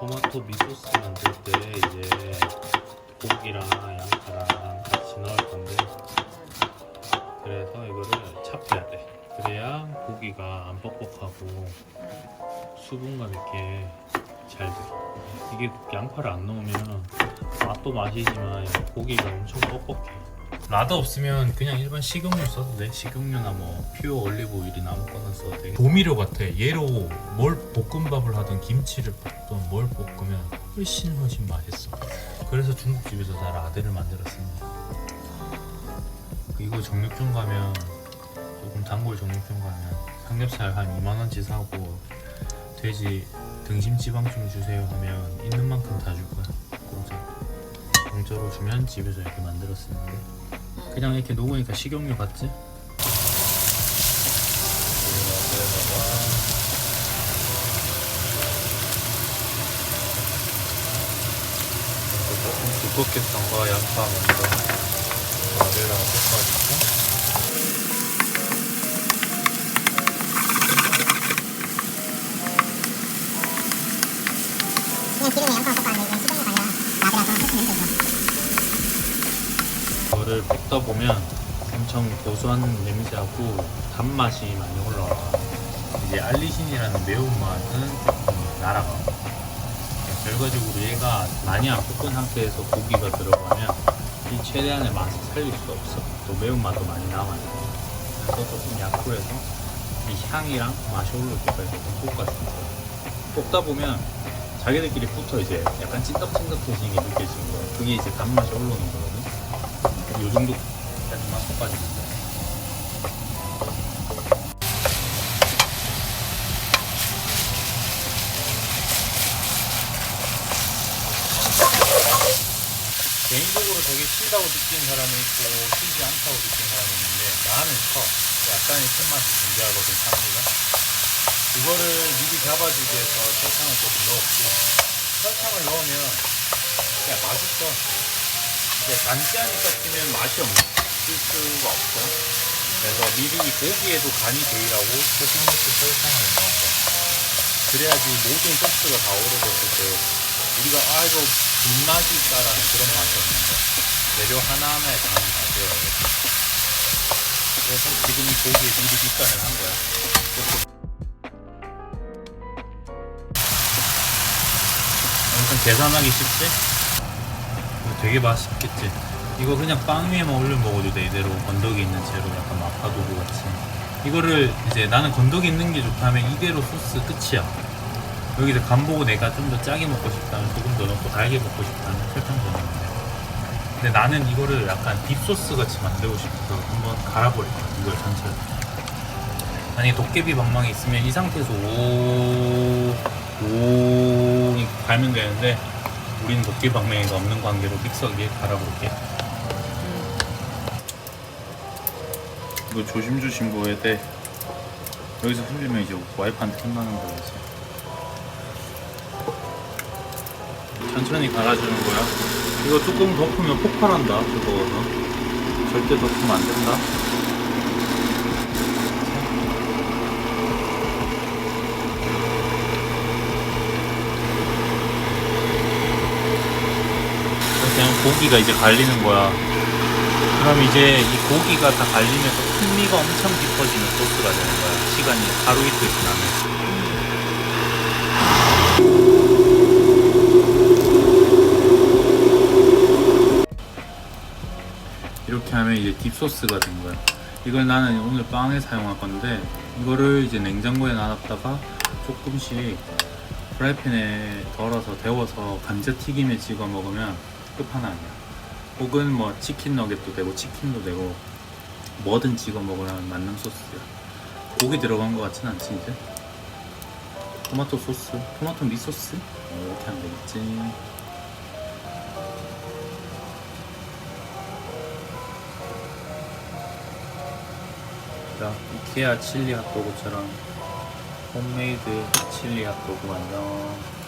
토마토 미소스 만들 때 이제 고기랑 양파랑 같이 넣을 건데 그래서 이거를 잡혀야 돼. 그래야 고기가 안 뻑뻑하고 수분감 있게 잘 돼. 이게 양파를 안 넣으면 맛도 맛이지만 고기가 엄청 뻑뻑해. 라드 없으면 그냥 일반 식용유 써도 돼. 식용유나 뭐 퓨어 올리브 오일이나 아무거나 써도 돼. 조미료 같아. 얘로 뭘 볶음밥을 하든 김치를 볶든 뭘 볶으면 훨씬 훨씬 맛있어. 그래서 중국집에서 다 라드를 만들었습니다. 이거 정육점 가면 조금 단골 정육점 가면 삼겹살 한 2만 원치 사고 돼지 등심 지방 좀 주세요 하면 있는 만큼 다 줄 거야. 공짜. 공짜로 주면 집에서 이렇게 만들었었는데 그냥 이렇게 녹으니까 식용유 같지? 두껍게 썬거 양파 먼저 마늘하고 볶아주고 이거를 볶다 보면 엄청 고소한 냄새하고 단맛이 많이 올라와. 이제 알리신이라는 매운맛은 음, 날아가. 결과적으로 얘가 많이 안 볶은 상태에서 고기가 들어가면 이 최대한의 맛을 살릴 수 없어. 또 매운맛도 많이 남아요. 그래서 조금 약불에서 이 향이랑 맛이 올라올 때까지 조금 볶아줍니다. 볶다 보면 자기들끼리 붙어 이제 약간 찐득찐득해지는 게 느껴지는 거야. 그게 이제 단맛이 올라오는 거거든. 요 정도까지만 볶아줍니다. 개인적으로 되게 신다고 느끼는 사람이 있고 신지 않다고 느끼는 사람이 있는데 나는 커. 약간의 신맛이 존재하거든 산미가. 이거를 미리 잡아주기 위해서 설탕을 조금 넣었고 설탕을 넣으면 그냥 맛있어. 이제 단지하니까 찌면 맛이 없을 수가 없어. 그래서 미리 고기에도 간이 되라고 조금씩 설탕을 넣은 거야. 그래야지 모든 소스가 다 어우러졌을 때 우리가 아 이거 뒷맛이 있다라는 그런 맛이 없는 거야. 재료 하나하나에 간이 다 돼. 그래서 지금 이 고기에 미리 밑간을 한 거야. 엄청 계산하기 쉽지? 되게 맛있겠지? 이거 그냥 빵 위에만 올려 먹어도 돼 이대로. 건더기 있는 채로 약간 마파두부 같이. 이거를 이제 나는 건더기 있는 게 좋다면 이대로 소스 끝이야. 여기서 간 보고 내가 좀 더 짜게 먹고 싶다면 조금 더 넣고 달게 먹고 싶다면 설탕 더 넣으면 돼 근데 나는 이거를 약간 딥소스 같이 만들고 싶어서 한번 갈아버릴 거야 이걸 전체를. 만약에 도깨비 방망이 있으면 이 상태에서 오, 오, 갈면 되는데 우리는 도깨비 방망이가 없는 관계로 믹서기에 갈아볼게. 이거 조심조심 보여야 돼. 여기서 흘리면 이제 와이프한테 혼나는 거야지. 천천히 갈아주는 거야. 이거 조금 덮으면 폭발한다, 뜨거워서. 절대 덮으면 안 된다. 그냥 고기가 이제 갈리는 거야. 그럼 이제 이 고기가 다 갈리면서 풍미가 엄청 깊어지는 소스가 되는 거야. 시간이 하루 이틀 지나면. 이렇게 하면 이제 딥소스가 된 거야. 이걸 나는 오늘 빵에 사용할 건데 이거를 이제 냉장고에 놔뒀다가 조금씩 프라이팬에 덜어서 데워서 감자튀김에 찍어 먹으면 끝판왕이야. 혹은 뭐 치킨 너겟도 되고 치킨도 되고 뭐든 찍어 먹으면 맞는 소스야. 고기 들어간 것 같진 않지 이제? 토마토 소스, 토마토 미소스 어, 이렇게 하면 되겠지. 자, 이케아 칠리 핫도그처럼 홈메이드 칠리 핫도그 완성.